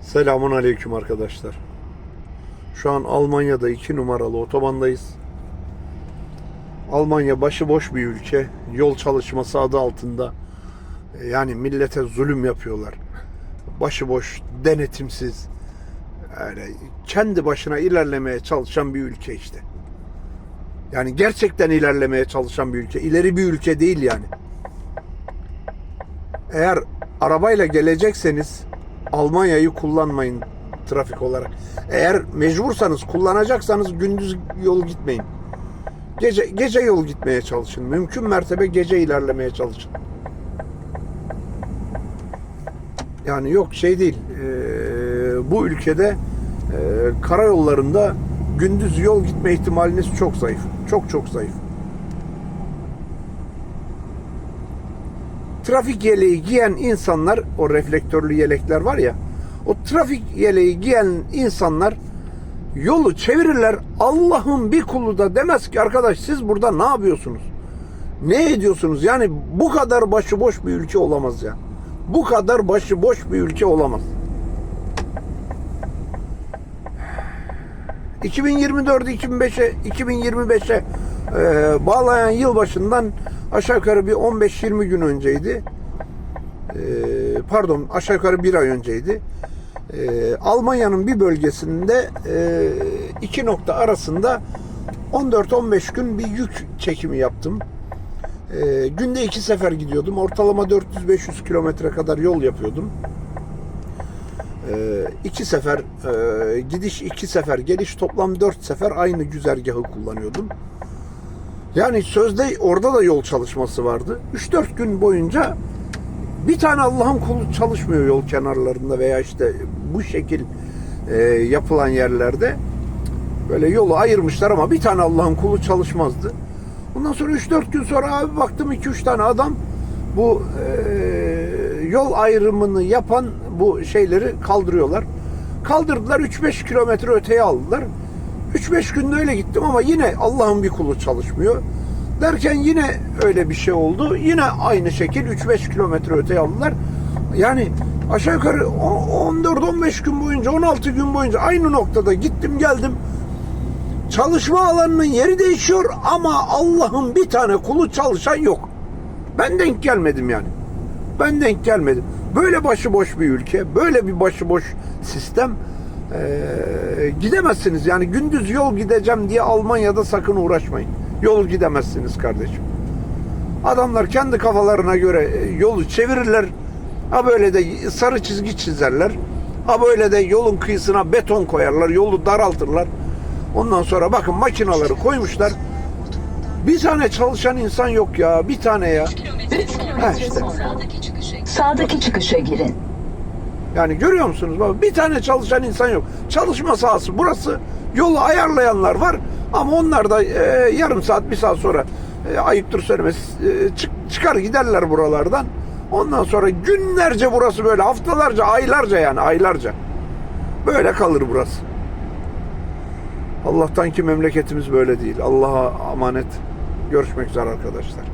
Selamun aleyküm arkadaşlar. Şu an Almanya'da iki numaralı otobandayız. Almanya başıboş bir ülke. Yol çalışması adı altında. e, Yani millete zulüm yapıyorlar. Başıboş, denetimsiz. Yani kendi başına ilerlemeye çalışan bir ülke işte. Yani gerçekten ilerlemeye çalışan bir ülke. İleri bir ülke değil yani. Eğer arabayla gelecekseniz Almanya'yı kullanmayın trafik olarak. Eğer mecbursanız kullanacaksanız gündüz yol gitmeyin. Gece gece yol gitmeye çalışın. Mümkün mertebe gece ilerlemeye çalışın. Yani yok şey değil. eee, bu ülkede eee, karayollarında gündüz yol gitme ihtimaliniz çok zayıf. Çok çok zayıf. Trafik yeleği giyen insanlar, o reflektörlü yelekler var ya, o trafik yeleği giyen insanlar yolu çevirirler. Allah'ın bir kulu da demez ki arkadaş siz burada ne yapıyorsunuz? Ne ediyorsunuz? Yani bu kadar başıboş bir ülke olamaz ya. Bu kadar başıboş bir ülke olamaz. 2024'ü 2005'e 2025'e e, bağlayan yılbaşından aşağı yukarı bir 15-20 gün önceydi. E, pardon aşağı yukarı bir ay önceydi. E, Almanya'nın bir bölgesinde e, iki nokta arasında 14-15 gün bir yük çekimi yaptım. E, günde iki sefer gidiyordum. Ortalama 400-500 kilometre kadar yol yapıyordum. Ee, iki sefer e, gidiş iki sefer geliş toplam dört sefer aynı güzergahı kullanıyordum. Yani sözde orada da yol çalışması vardı. 3-4 gün boyunca bir tane Allah'ın kulu çalışmıyor yol kenarlarında veya işte bu şekil e, yapılan yerlerde. Böyle yolu ayırmışlar ama bir tane Allah'ın kulu çalışmazdı. Ondan sonra 3-4 gün sonra abi baktım 2-3 tane adam bu e, yol ayrımını yapan bu şeyleri kaldırıyorlar. Kaldırdılar 3-5 kilometre öteye aldılar. 3-5 günde öyle gittim ama yine Allah'ın bir kulu çalışmıyor. Derken yine öyle bir şey oldu. Yine aynı şekil 3-5 kilometre öteye aldılar. Yani aşağı yukarı 14-15 gün boyunca 16 gün boyunca aynı noktada gittim geldim. Çalışma alanının yeri değişiyor ama Allah'ın bir tane kulu çalışan yok. Ben denk gelmedim yani. Ben denk gelmedim. Böyle başıboş bir ülke, böyle bir başıboş sistem eee, gidemezsiniz. Yani gündüz yol gideceğim diye Almanya'da sakın uğraşmayın. Yol gidemezsiniz kardeşim. Adamlar kendi kafalarına göre e, yolu çevirirler. Ha böyle de sarı çizgi çizerler. Ha böyle de yolun kıyısına beton koyarlar. Yolu daraltırlar. Ondan sonra bakın makinaları koymuşlar. Bir tane çalışan insan yok ya. Bir tane ya. 3 kilometre Ha işte. sonra sağdaki çıkışa Sağdaki çıkışa girin. Yani görüyor musunuz? Bir tane çalışan insan yok. Çalışma sahası burası. Yolu ayarlayanlar var. Ama onlar da e, yarım saat, bir saat sonra e, ayıptır söylemesi e, çık- çıkar giderler buralardan. Ondan sonra günlerce burası böyle haftalarca, aylarca yani aylarca. Böyle kalır burası. Allah'tan ki memleketimiz böyle değil. Allah'a emanet. Görüşmek üzere arkadaşlar.